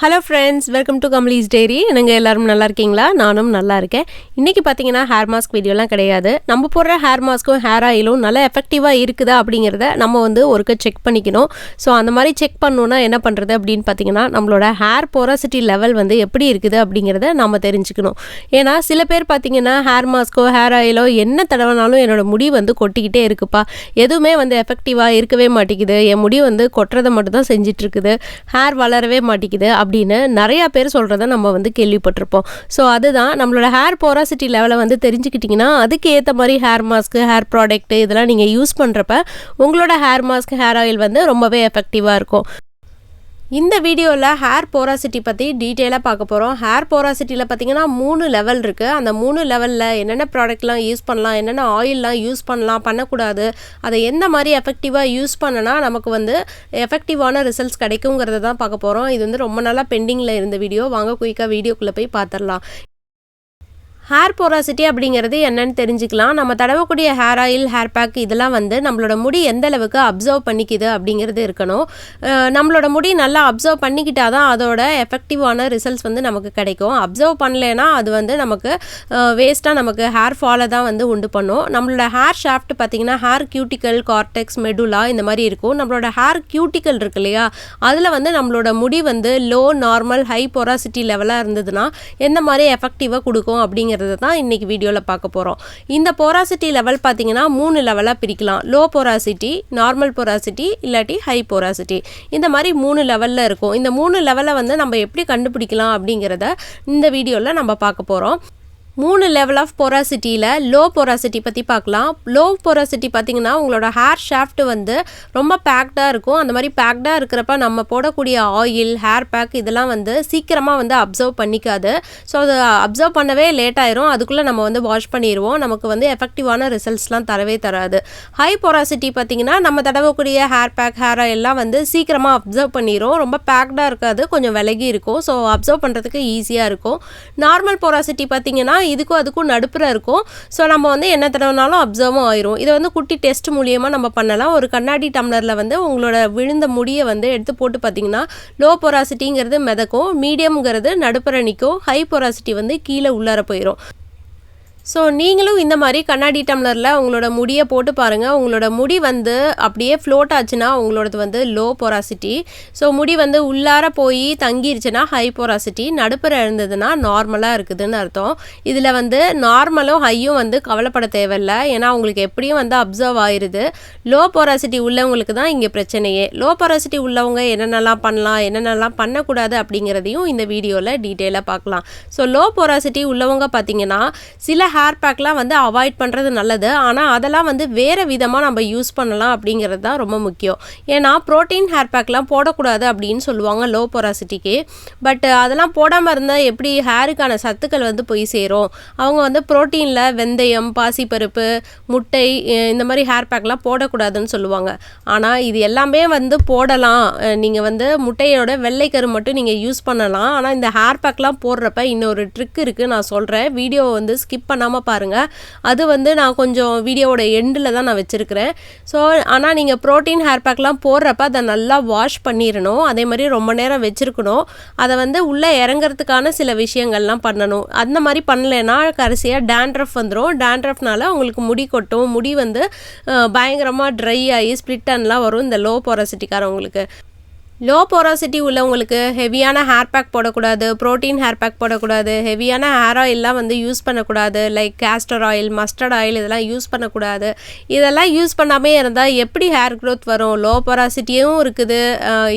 Hello friends welcome to Kamlee's diary நீங்கள் எல்லாரும் நல்லா இருக்கீங்களா? நானும் நல்லா இருக்கேன். இன்றைக்கி பார்த்தீங்கன்னா ஹேர் மாஸ்க் வீடியோலாம் கிடையாது. நம்ம போடுற ஹேர் மாஸ்க்கும் ஹேர் ஆயிலும் நல்லா எஃபெக்டிவாக இருக்குதா அப்படிங்கிறத நம்ம வந்து ஒருக்க செக் பண்ணிக்கணும். ஸோ அந்த மாதிரி செக் பண்ணணுன்னா என்ன பண்ணுறது அப்படின்னு பார்த்தீங்கன்னா நம்மளோட ஹேர் போராசிட்டி லெவல் வந்து எப்படி இருக்குது அப்படிங்கிறத நம்ம தெரிஞ்சுக்கணும். ஏன்னா சில பேர் பார்த்தீங்கன்னா ஹேர் மாஸ்க்கோ ஹேர் ஆயிலோ என்ன தடவைனாலும் என்னோட முடி வந்து கொட்டிக்கிட்டே இருக்குப்பா. எதுவுமே வந்து எஃபெக்டிவாக இருக்கவே மாட்டேங்குது. என் முடி வந்து கொட்டுறதை மட்டும் தான் செஞ்சிட்ருக்குது ஹேர் வளரவே மாட்டேங்குது. அப்படின்னு நிறையா பேர் சொல்கிறத நம்ம வந்து கேள்விப்பட்டிருப்போம். ஸோ அதுதான் நம்மளோட ஹேர் போராசிட்டி லெவலை வந்து தெரிஞ்சுக்கிட்டிங்கன்னா அதுக்கு ஏற்ற மாதிரி ஹேர் மாஸ்க்கு ஹேர் ப்ராடக்ட் இதெல்லாம் நீங்கள் யூஸ் பண்ணுறப்ப உங்களோட ஹேர் மாஸ்க் ஹேர் ஆயில் வந்து ரொம்பவே எஃபெக்டிவாக இருக்கும். இந்த வீடியோவில் ஹேர் போராசிட்டி பற்றி டீட்டெயிலாக பார்க்க போகிறோம் ஹேர் போராசிட்டியில் பார்த்தீங்கன்னா மூணு லெவல் இருக்குது அந்த மூணு லெவலில் என்னென்ன ப்ராடக்ட்லாம் யூஸ் பண்ணலாம் என்னென்ன ஆயில்லாம் யூஸ் பண்ணலாம் பண்ணக்கூடாது அதை எந்த மாதிரி எஃபெக்டிவாக யூஸ் பண்ணனா நமக்கு வந்து எஃபெக்டிவான ரிசல்ட்ஸ் கிடைக்குங்கிறத தான் பார்க்க போகிறோம் இது வந்து ரொம்ப நாளாக பெண்டிங்கில் இருந்த வீடியோ வாங்க குயிக்காக வீடியோக்குள்ளே போய் பார்த்துடலாம் ஹேர் போராசிட்டி அப்படிங்கிறது என்னன்னு தெரிஞ்சுக்கலாம். நம்ம தடவக்கூடிய ஹேர் ஆயில் ஹேர் பேக் இதெல்லாம் வந்து நம்மளோட முடி எந்த அளவுக்கு அப்சர்வ் பண்ணிக்குது அப்படிங்கிறது இருக்கணும். நம்மளோட முடி நல்லா அப்சர்வ் பண்ணிக்கிட்டால் தான் அதோட எஃபெக்டிவான ரிசல்ட்ஸ் வந்து நமக்கு கிடைக்கும். அப்சர்வ் பண்ணலைன்னா அது வந்து நமக்கு வேஸ்ட்டாக நமக்கு ஹேர் ஃபாலை தான் வந்து உண்டு பண்ணும். நம்மளோட ஹேர் ஷாஃப்ட் பார்த்திங்கன்னா ஹேர் கியூட்டிக்கல் கார்டெக்ஸ் மெடுலா இந்த மாதிரி இருக்கும். நம்மளோட ஹேர் கியூட்டிக்கல் இருக்கு இல்லையா? அதில் வந்து நம்மளோட முடி வந்து லோ நார்மல் ஹை போராசிட்டி லெவலாக இருந்ததுன்னா எந்த மாதிரி எஃபெக்டிவாக கொடுக்கும் அப்படிங்கிறது தான் இன்றைக்கி வீடியோவில் பார்க்க போகிறோம் இந்த போராசிட்டி லெவல் பார்த்திங்கன்னா மூணு லெவலாக பிரிக்கலாம். லோ போராசிட்டி நார்மல் போராசிட்டி இல்லாட்டி ஹை போராசிட்டி இந்த மாதிரி மூணு லெவலில் இருக்கும். இந்த மூணு லெவலை வந்து நம்ம எப்படி கண்டுபிடிக்கலாம் அப்படிங்கிறத இந்த வீடியோவில் நம்ம பார்க்க போகிறோம் மூணு லெவல் ஆஃப் பொராசிட்டியில் லோ பொராசிட்டி பற்றி பார்க்கலாம். லோ பொராசிட்டி பார்த்திங்கன்னா உங்களோட ஹேர் ஷாஃப்ட் வந்து ரொம்ப பேக்டாக இருக்கும். அந்த மாதிரி பேக்டாக இருக்கிறப்ப நம்ம போடக்கூடிய ஆயில் ஹேர் பேக் இதெல்லாம் வந்து சீக்கிரமாக வந்து அப்சர்வ் பண்ணிக்காது. ஸோ அது அப்சர்வ் பண்ணவே லேட் ஆயிரும். அதுக்குள்ளே நம்ம வந்து வாஷ் பண்ணிடுவோம் நமக்கு வந்து எஃபெக்டிவான ரிசல்ட்ஸ்லாம் தரவே தராது. ஹை பொராசிட்டி பார்த்திங்கன்னா நம்ம தடவக்கூடிய ஹேர் பேக் ஹேர் எல்லாம் வந்து சீக்கிரமாக அப்சர்வ் பண்ணிடும் ரொம்ப பேக்டாக இருக்காது. கொஞ்சம் விலகி இருக்கும். ஸோ அப்சர்வ் பண்ணுறதுக்கு ஈஸியாக இருக்கும். நார்மல் பொராசிட்டி பார்த்திங்கன்னா இதுக்கும் அதுக்கும் நடுப்புற இருக்கும். ஸோ நம்ம வந்து என்ன தடவைனாலும் அப்சர்வும் ஆயிரும். இதை வந்து குட்டி டெஸ்ட் மூலியமாக நம்ம பண்ணலாம். ஒரு கண்ணாடி டம்ளரில் வந்து உங்களோட விழுந்த முடியை வந்து எடுத்து போட்டு பார்த்தீங்கன்னா லோ பொராசிட்டிங்கிறது மிதக்கும். மீடியம்ங்கிறது நடுப்புற நிற்கும். ஹை பொராசிட்டி வந்து கீழே உள்ளார போயிடும் ஸோ நீங்களும் இந்த மாதிரி கண்ணாடி டம்ளரில் உங்களோட முடியை போட்டு பாருங்கள் உங்களோட முடி வந்து அப்படியே ஃப்ளோட் ஆச்சுன்னா உங்களோடது வந்து லோ பொராசிட்டி ஸோ முடி வந்து உள்ளார போய் தங்கிருச்சுன்னா ஹை பொராசிட்டி நடுப்புற இருந்ததுன்னா நார்மலாக இருக்குதுன்னு அர்த்தம். இதில் வந்து நார்மலும் ஹையும் வந்து கவலைப்பட தேவையில்ல. ஏன்னா உங்களுக்கு எப்படியும் வந்து அப்சர்வ் ஆயிடுது லோ பொராசிட்டி உள்ளவங்களுக்கு தான் இங்கே பிரச்சனையே. லோ பொராசிட்டி உள்ளவங்க என்னென்னலாம் பண்ணலாம் என்னென்னலாம் பண்ணக்கூடாது அப்படிங்கிறதையும் இந்த வீடியோவில் டீட்டெயிலாக பார்க்கலாம். ஸோ லோ பொராசிட்டி உள்ளவங்க பார்த்தீங்கன்னா சில ஹேர் பேக்லாம் வந்து அவாய்ட் பண்ணுறது நல்லது. ஆனால் அதெல்லாம் வந்து வேறு விதமாக நம்ம யூஸ் பண்ணலாம் அப்படிங்கிறது தான் ரொம்ப முக்கியம். ஏன்னா ப்ரோட்டீன் ஹேர் பேக்லாம் போடக்கூடாது அப்படின்னு சொல்லுவாங்க லோ பொராசிட்டிக்கு பட் அதெல்லாம் போடாமல் இருந்தால் எப்படி ஹேருக்கான சத்துக்கள் வந்து போய் சேரும்? அவங்க வந்து ப்ரோட்டீனில் வெந்தயம் பாசிப்பருப்பு முட்டை இந்த மாதிரி ஹேர் பேக்லாம் போடக்கூடாதுன்னு சொல்லுவாங்க. ஆனால் இது எல்லாமே வந்து போடலாம். நீங்கள் வந்து முட்டையோட வெள்ளைக்கரு மட்டும் நீங்கள் யூஸ் பண்ணலாம். ஆனால் இந்த ஹேர் பேக்லாம் போடுறப்ப இன்னொரு ட்ரிக் இருக்குது நான் சொல்கிறேன் வீடியோ வந்து ஸ்கிப் பண்ணாமல் பாருங்கள் அது வந்து நான் கொஞ்சம் வீடியோவோட எண்டில் தான் நான் வச்சுருக்கிறேன். ஸோ ஆனால் நீங்கள் ப்ரோட்டீன் ஹேர் பேக்லாம் போடுறப்ப அதை நல்லா வாஷ் பண்ணிடணும் அதே மாதிரி ரொம்ப நேரம் வச்சுருக்கணும். அதை வந்து உள்ளே இறங்குறதுக்கான சில விஷயங்கள்லாம் பண்ணணும். அந்த மாதிரி பண்ணலைன்னா கடைசியாக டேண்ட்ரஃப் வந்துடும் டேண்ட்ரஃப்னால உங்களுக்கு முடி கொட்டும். முடி வந்து பயங்கரமாக ட்ரை ஆகி ஸ்ப்ளிட்டன்லாம் வரும். இந்த லோ போராசிட்டிக்காரவங்களுக்கு லோ போராசிட்டி உள்ளவங்களுக்கு ஹெவியான ஹேர் பேக் போடக்கூடாது ப்ரோட்டீன் ஹேர் பேக் போடக்கூடாது ஹெவியான ஹேர் ஆயிலெலாம் வந்து யூஸ் பண்ணக்கூடாது like castor oil mustard oil இதெல்லாம் யூஸ் பண்ணக்கூடாது. இதெல்லாம் யூஸ் பண்ணாமே இருந்தால் எப்படி ஹேர் க்ரோத் வரும்? லோ போராசிட்டியும் இருக்குது.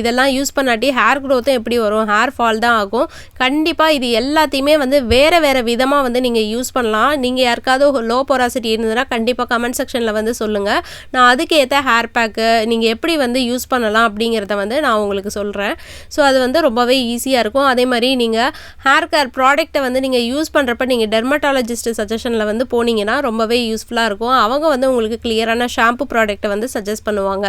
இதெல்லாம் யூஸ் பண்ணாட்டி ஹேர் க்ரோத்தும் எப்படி வரும்? ஹேர் ஃபால் தான் ஆகும். கண்டிப்பாக இது எல்லாத்தையுமே வந்து வேறு வேறு விதமாக வந்து நீங்கள் யூஸ் பண்ணலாம். நீங்கள் யாருக்காவது லோ போராசிட்டி இருந்ததுன்னா கண்டிப்பாக கமெண்ட் செக்ஷனில் வந்து சொல்லுங்கள் நான் அதுக்கேற்ற ஹேர் பேக்கு நீங்கள் எப்படி வந்து யூஸ் பண்ணலாம் அப்படிங்கிறத வந்து நான் உங்களுக்கு சொல்கிறேன் ஸோ அது வந்து ரொம்பவே ஈஸியாக இருக்கும். அதே மாதிரி நீங்கள் ஹேர் கேர் ப்ராடக்ட்டை வந்து நீங்கள் யூஸ் பண்ணுறப்ப நீங்கள் டெர்மட்டாலஜிஸ்ட் சஜஷனில் வந்து போனீங்கன்னா ரொம்பவே யூஸ்ஃபுல்லாக இருக்கும். அவங்க வந்து உங்களுக்கு கிளியரான ஷாம்பு ப்ராடக்ட்டை வந்து சஜஸ்ட் பண்ணுவாங்க.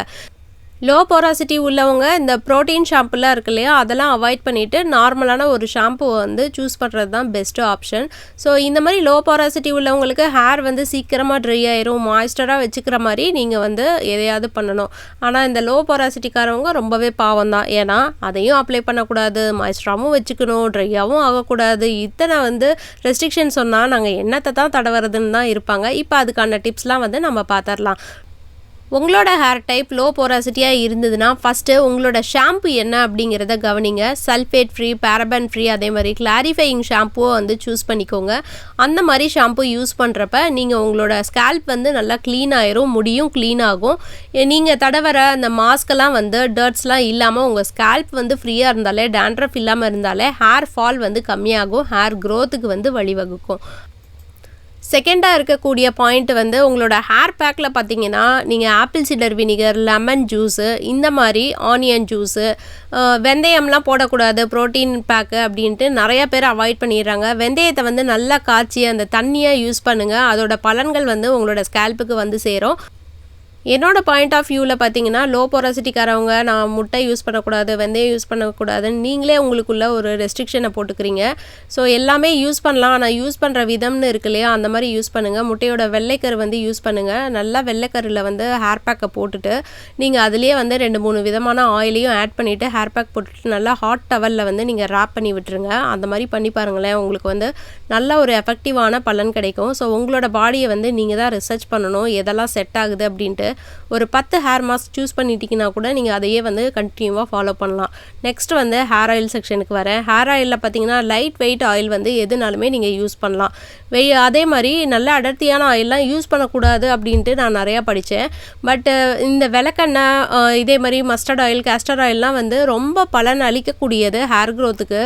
லோ போராசிட்டி உள்ளவங்க இந்த ப்ரோட்டீன் ஷாம்புலாம் இருக்கு இல்லையா அதெல்லாம் அவாய்ட் பண்ணிவிட்டு நார்மலான ஒரு ஷாம்புவை வந்து சூஸ் பண்ணுறது தான் பெஸ்ட்டு ஆப்ஷன் ஸோ இந்த மாதிரி லோ போராசிட்டி உள்ளவங்களுக்கு ஹேர் வந்து சீக்கிரமாக ட்ரை ஆயிரும் மாய்ஸ்டராக வச்சுக்கிற மாதிரி நீங்கள் வந்து எதையாவது பண்ணணும். ஆனால் இந்த லோ போராசிட்டிக்காரவங்க ரொம்பவே பாவம் தான் ஏன்னா அதையும் அப்ளை பண்ணக்கூடாது மாய்ஸ்டராகவும் வச்சுக்கணும் ட்ரையாகவும் ஆகக்கூடாது. இத்தனை வந்து ரெஸ்ட்ரிக்ஷன் சொன்னால் நாங்கள் என்னத்தை தான் தடவுறதுன்னு தான் இருப்பாங்க. இப்போ அதுக்கான டிப்ஸ்லாம் வந்து நம்ம பார்த்துடலாம் உங்களோட ஹேர் டைப் லோ போராசிட்டியாக இருந்ததுன்னா ஃபஸ்ட்டு உங்களோட ஷாம்பு என்ன அப்படிங்கிறத கவனிங்க. சல்ஃபேட் ஃப்ரீ பேரபன் ஃப்ரீ அதே மாதிரி கிளாரிஃபையிங் ஷாம்புவை வந்து சூஸ் பண்ணிக்கோங்க. அந்த மாதிரி ஷாம்பு யூஸ் பண்ணுறப்ப நீங்கள் உங்களோட ஸ்கேல்ப் வந்து நல்லா க்ளீன் ஆயிரும் முடியும் க்ளீன் ஆகும். நீங்கள் தடவர அந்த மாஸ்க்கெல்லாம் வந்து டர்ட்ஸ்லாம் இல்லாமல் உங்கள் ஸ்கேல்ப் வந்து ஃப்ரீயாக இருந்தாலே டேண்ட்ரஃப் இல்லாமல் இருந்தாலே ஹேர் ஃபால் வந்து கம்மியாகும் ஹேர் க்ரோத்துக்கு வந்து வழிவகுக்கும். செகண்டாக இருக்கக்கூடிய பாயிண்ட் வந்து உங்களோட ஹேர் பேக்கில் பார்த்தீங்கன்னா நீங்கள் apple cider vinegar lemon juice இந்த மாதிரி ஆனியன் ஜூஸு வெந்தயம்லாம் போடக்கூடாது ப்ரோட்டீன் பேக்கு அப்படின்ட்டு நிறைய பேர் அவாய்ட் பண்ணிடுறாங்க. வெந்தயத்தை வந்து நல்லா காய்ச்சி அந்த தண்ணியை யூஸ் பண்ணுங்கள் அதோட பலன்கள் வந்து உங்களோட ஸ்கேல்ப்புக்கு வந்து சேரும். என்னோடய பாயிண்ட் ஆஃப் வியூவில் பார்த்தீங்கன்னா லோ பொராசிட்டிக்காரவங்க நான் முட்டை யூஸ் பண்ணக்கூடாது வெந்தயம் யூஸ் பண்ணக்கூடாதுன்னு நீங்களே உங்களுக்குள்ள ஒரு ரெஸ்ட்ரிக்ஷனை போட்டுக்கிறீங்க. ஸோ எல்லாமே யூஸ் பண்ணலாம். ஆனால் யூஸ் பண்ணுற விதம்னு இருக்கு இல்லையா அந்த மாதிரி யூஸ் பண்ணுங்கள் முட்டையோட வெள்ளைக்கரு வந்து யூஸ் பண்ணுங்கள் நல்லா வெள்ளைக்கரில் வந்து ஹேர் பேக்கை போட்டுட்டு நீங்கள் அதுலேயே வந்து ரெண்டு மூணு விதமான ஆயிலையும் ஆட் பண்ணிவிட்டு ஹேர் பேக் போட்டுட்டு நல்லா ஹாட் டவலில் வந்து நீங்கள் ரேப் பண்ணி விட்டுருங்க. அந்த மாதிரி பண்ணி பாருங்களேன். உங்களுக்கு வந்து நல்ல ஒரு எஃபெக்டிவான பலன் கிடைக்கும். ஸோ உங்களோட பாடியை வந்து நீங்கள் தான் ரிசர்ச் பண்ணணும். எதெல்லாம் செட் ஆகுது அப்படின்ட்டு. ஒரு பத்து ஹேர் மாஸ்க் சூஸ் பண்ணிட்டீங்கன்னா கூட நீங்கள் அதையே வந்து கண்டினியூவாக ஃபாலோ பண்ணலாம். நெக்ஸ்ட் வந்து ஹேர் ஆயில் செக்ஷனுக்கு வரேன். ஹேர் ஆயிலில் பார்த்தீங்கன்னா லைட் வெயிட் ஆயில் வந்து எதுனாலுமே நீங்கள் யூஸ் பண்ணலாம். வெய் அதே மாதிரி நல்ல அடர்த்தியான ஆயிலெலாம் யூஸ் பண்ணக்கூடாது அப்படின்ட்டு நான் நிறையா படித்தேன் பட்டு இந்த விளக்கெண்ணெய் இதே மாதிரி மஸ்டர்ட் ஆயில் கேஸ்டர் ஆயிலெலாம் வந்து ரொம்ப பலன் அளிக்கக்கூடியது ஹேர் க்ரோத்துக்கு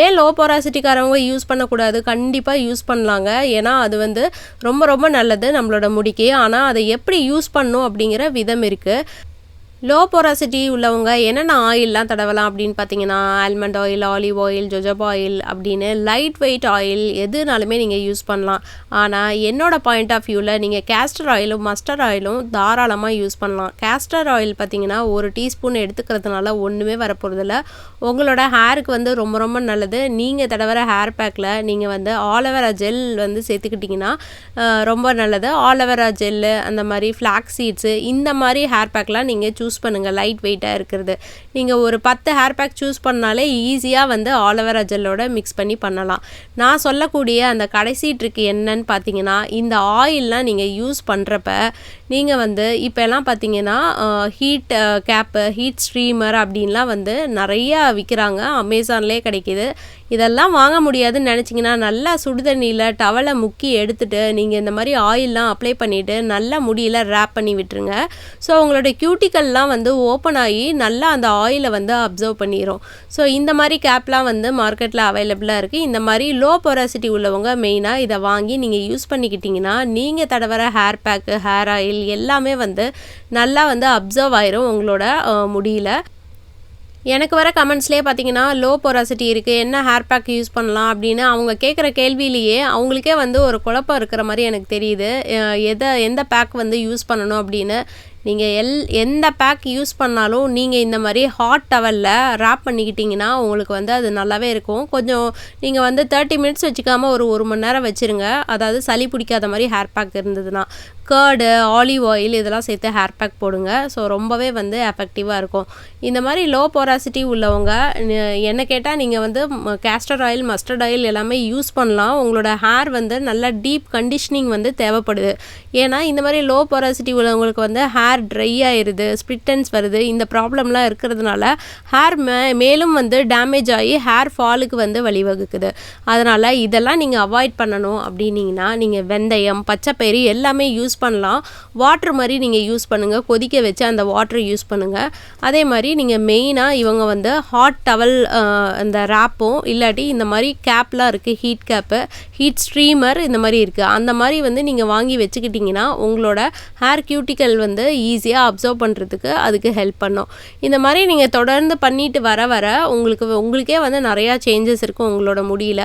ஏன் லோ பொராசிட்டிக்காரவங்க யூஸ் பண்ணக்கூடாது? கண்டிப்பாக யூஸ் பண்ணலாங்க. ஏன்னா அது வந்து ரொம்ப ரொம்ப நல்லது நம்மளோட முடிக்கு. ஆனால் அதை எப்படி யூஸ் பண்ணணும் அப்படிங்கிற விதம் இருக்குது லோ பொராசிட்டி உள்ளவங்க என்னென்ன ஆயிலெலாம் தடவலாம் அப்படின்னு பார்த்தீங்கன்னா almond oil olive oil jojoba oil அப்படின்னு லைட் வெயிட் ஆயில் எதுனாலுமே நீங்கள் யூஸ் பண்ணலாம். ஆனால் என்னோட பாயிண்ட் ஆஃப் வியூவில் நீங்கள் கேஸ்டர் ஆயிலும் மஸ்டர் ஆயிலும் தாராளமாக யூஸ் பண்ணலாம். கேஸ்டர் ஆயில் பார்த்தீங்கன்னா ஒரு டீஸ்பூன் எடுத்துக்கிறதுனால ஒன்றுமே வரப்போகிறதில்ல உங்களோட ஹேருக்கு வந்து ரொம்ப ரொம்ப நல்லது. நீங்கள் தடவர ஹேர் பேக்கில் நீங்கள் வந்து ஆலோவேரா ஜெல் வந்து சேர்த்துக்கிட்டிங்கன்னா ரொம்ப நல்லது. ஆலோவேரா ஜெல்லு அந்த மாதிரி ஃப்ளாக் சீட்ஸு இந்த மாதிரி ஹேர் பேக்லாம் நீங்கள் சூஸ் சூஸ் பண்ணுங்கள் லைட் வெயிட்டாக இருக்கிறது. நீங்கள் ஒரு பத்து ஹேர் பேக் சூஸ் பண்ணாலே ஈஸியாக வந்து ஆலோவேரா ஜெல்லோட மிக்ஸ் பண்ணி பண்ணலாம். நான் சொல்லக்கூடிய அந்த கடைசி ட்ரிக் என்னன்னு பார்த்தீங்கன்னா இந்த ஆயிலெலாம் நீங்கள் யூஸ் பண்ணுறப்ப நீங்கள் வந்து இப்போல்லாம் பார்த்தீங்கன்னா ஹீட் கேப்பு ஹீட் ஸ்ட்ரீமர் அப்படின்லாம் வந்து நிறையா விற்கிறாங்க அமேசான்லேயே கிடைக்கிது. இதெல்லாம் வாங்க முடியாதுன்னு நினச்சிங்கன்னா நல்லா சுடுதண்ணியில் டவலை முக்கி எடுத்துகிட்டு நீங்கள் இந்த மாதிரி ஆயிலெலாம் அப்ளை பண்ணிவிட்டு நல்லா முடியில் ரேப் பண்ணி விட்டுருங்க. ஸோ உங்களோட க்யூட்டிக்கல்லாம் வந்து ஓப்பன் ஆகி நல்லா அந்த ஆயிலை வந்து அப்சர்வ் பண்ணிடும் ஸோ இந்த மாதிரி கேப்லாம் வந்து மார்க்கெட்டில் அவைலபிளாக இருக்குது இந்த மாதிரி லோ பொராசிட்டி உள்ளவங்க மெயினாக இதை வாங்கி நீங்கள் யூஸ் பண்ணிக்கிட்டிங்கன்னா நீங்கள் தடவர ஹேர் பேக்கு ஹேர் ஆயில் எல்லாமே வந்து நல்லா வந்து அப்சர்வ் ஆயிரும் உங்களோட முடியல. எனக்கு வர கமெண்ட்ஸ்லேயே பார்த்தீங்கன்னா லோ பொராசிட்டி இருக்குது என்ன ஹேர் பேக் யூஸ் பண்ணலாம் அப்படின்னு அவங்க கேட்குற கேள்வியிலேயே அவங்களுக்கே வந்து ஒரு குழப்பம் இருக்கிற மாதிரி எனக்கு தெரியுது. எதை எந்த பேக் வந்து யூஸ் பண்ணணும் அப்படின்னு நீங்கள் எல் எந்த பேக் யூஸ் பண்ணாலும் நீங்கள் இந்த மாதிரி ஹாட் டவலில் ரேப் பண்ணிக்கிட்டிங்கன்னா உங்களுக்கு வந்து அது நல்லாவே இருக்கும். கொஞ்சம் நீங்கள் வந்து தேர்ட்டி மினிட்ஸ் வச்சுக்காமல் ஒரு ஒரு மணி நேரம் வச்சுருங்க. அதாவது சளி பிடிக்காத மாதிரி ஹேர் பேக் இருந்ததுன்னா கேர்டு ஆலிவ் ஆயில் இதெல்லாம் சேர்த்து ஹேர் பேக் போடுங்க. ஸோ ரொம்பவே வந்து எஃபெக்டிவாக இருக்கும். இந்த மாதிரி லோ பொராசிட்டி உள்ளவங்க என்ன கேட்டால் நீங்கள் வந்து கேஸ்டர் ஆயில் மஸ்டர்ட் ஆயில் எல்லாமே யூஸ் பண்ணலாம். உங்களோட ஹேர் வந்து நல்லா டீப் கண்டிஷனிங் வந்து தேவைப்படுது. ஏன்னா இந்த மாதிரி லோ பொராசிட்டி உள்ளவங்களுக்கு வந்து ஹேர் ஹேர் ட்ரை ஆயிடுது ஸ்பிட்டன்ஸ் வருது இந்த ப்ராப்ளம்லாம் இருக்கிறதுனால ஹேர் மே மேலும் வந்து டேமேஜ் ஆகி ஹேர் ஃபாலுக்கு வந்து வழிவகுக்குது. அதனால் இதெல்லாம் நீங்கள் அவாய்ட் பண்ணணும் அப்படின்னீங்கன்னா நீங்கள் வெந்தயம் பச்சைப்பயிறு எல்லாமே யூஸ் பண்ணலாம். வாட்ரு மாதிரி நீங்கள் யூஸ் பண்ணுங்கள் கொதிக்க வச்சு அந்த வாட்ரு யூஸ் பண்ணுங்கள் அதே மாதிரி நீங்கள் மெயினாக இவங்க வந்து ஹாட் டவல் அந்த ரேப்பும் இல்லாட்டி இந்த மாதிரி கேப்லாம் இருக்குது ஹீட் கேப்பு ஹீட் ஸ்ட்ரீமர் இந்த மாதிரி இருக்குது அந்த மாதிரி வந்து நீங்கள் வாங்கி வச்சுக்கிட்டிங்கன்னா உங்களோட ஹேர் கியூட்டிக்கல் வந்து ஈஸியாக அப்சர்வ் பண்ணுறதுக்கு அதுக்கு ஹெல்ப் பண்ணும். இந்த மாதிரி நீங்கள் தொடர்ந்து பண்ணிட்டு வர வர உங்களுக்கு உங்களுக்கே வந்து நிறையா சேஞ்சஸ் இருக்கும் உங்களோட முடியல.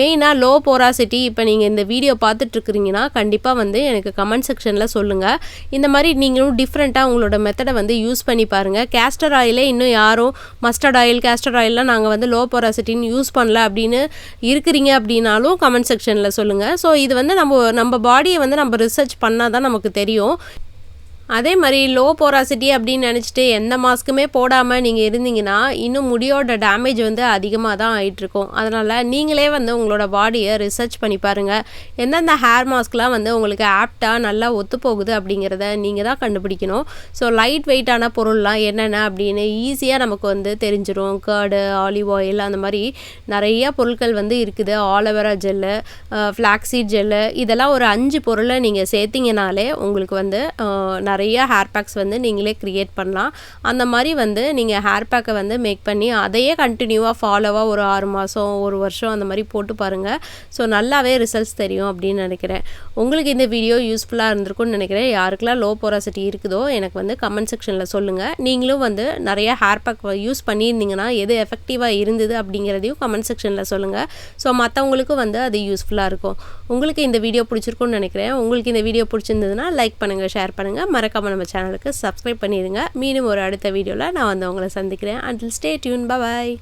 மெயினாக லோ போராசிட்டி இப்போ நீங்கள் இந்த வீடியோ பார்த்துட்ருக்குறீங்கன்னா கண்டிப்பாக வந்து எனக்கு கமெண்ட் செக்ஷனில் சொல்லுங்கள் இந்த மாதிரி நீங்களும் டிஃப்ரெண்ட்டாக உங்களோட மெத்தடை வந்து யூஸ் பண்ணி பாருங்கள் கேஸ்டர் ஆயிலே இன்னும் யாரும் மஸ்டர்ட் ஆயில் கேஸ்டர் ஆயிலெலாம் நாங்கள் வந்து லோ போராசிட்டின்னு யூஸ் பண்ணல அப்படின்னு இருக்கிறீங்க அப்படின்னாலும் கமெண்ட் செக்ஷனில் சொல்லுங்கள் ஸோ இது வந்து நம்ம நம்ம பாடியை வந்து நம்ம ரிசர்ச் பண்ணால் தான் நமக்கு தெரியும். அதே மாதிரி லோ போராசிட்டி அப்படின்னு நினச்சிட்டு எந்த மாஸ்க்குமே போடாமல் நீங்கள் இருந்தீங்கன்னா இன்னும் முடியோட டேமேஜ் வந்து அதிகமாக தான் ஆகிட்டுருக்கும் அதனால் நீங்களே வந்து உங்களோட பாடியை ரிசர்ச் பண்ணி பாருங்கள் எந்தெந்த ஹேர் மாஸ்க்லாம் வந்து உங்களுக்கு ஆப்டாக நல்லா ஒத்து போகுது அப்படிங்கிறத நீங்கள் தான் கண்டுபிடிக்கணும். ஸோ லைட் வெயிட்டான பொருள்லாம் என்னென்ன அப்படின்னு ஈஸியாக நமக்கு வந்து தெரிஞ்சிடும் கேர்டு ஆலிவ் ஆயில் அந்த மாதிரி நிறைய பொருட்கள் வந்து இருக்குது. ஆலோவேரா ஜெல்லு ஃப்ளாக்ஸீட் ஜெல்லு இதெல்லாம் ஒரு அஞ்சு பொருளை நீங்கள் சேர்த்திங்கனாலே உங்களுக்கு வந்து அஹ், நிறைய ஹேர் பேக்ஸ் வந்து நீங்களே க்ரியேட் பண்ணலாம். அந்த மாதிரி வந்து நீங்கள் ஹேர் பேக்கை வந்து மேக் பண்ணி அதையே கண்டினியூவாக ஃபாலோவாக ஒரு ஆறு மாதம் ஒரு வருஷம் அந்த மாதிரி போட்டு பாருங்கள் ஸோ நல்லாவே ரிசல்ட்ஸ் தெரியும் அப்படின்னு நினைக்கிறேன். உங்களுக்கு இந்த வீடியோ யூஸ்ஃபுல்லாக இருந்திருக்கும்னு நினைக்கிறேன். யாருக்கெல்லாம் லோ போராசிட்டி இருக்குதோ எனக்கு வந்து கமெண்ட் செக்ஷனில் சொல்லுங்கள் நீங்களும் வந்து நிறைய ஹேர் பேக் யூஸ் பண்ணியிருந்தீங்கன்னா எது எஃபெக்டிவாக இருந்தது அப்படிங்கிறதையும் கமெண்ட் செக்ஷனில் சொல்லுங்கள் ஸோ மற்றவங்களுக்கும் வந்து அது யூஸ்ஃபுல்லாக இருக்கும். உங்களுக்கு இந்த வீடியோ பிடிச்சிருக்கும்னு நினைக்கிறேன். உங்களுக்கு இந்த வீடியோ பிடிச்சிருந்ததுன்னா லைக் பண்ணுங்கள் ஷேர் பண்ணுங்கள் மறக்காமல் நம்ம சேனலுக்கு சப்ஸ்கிரைப் பண்ணிடுங்க மீண்டும் ஒரு அடுத்த வீடியோவில் நான் வந்து உங்களை சந்திக்கிறேன். அண்டில் ஸ்டே டியூன் பாய்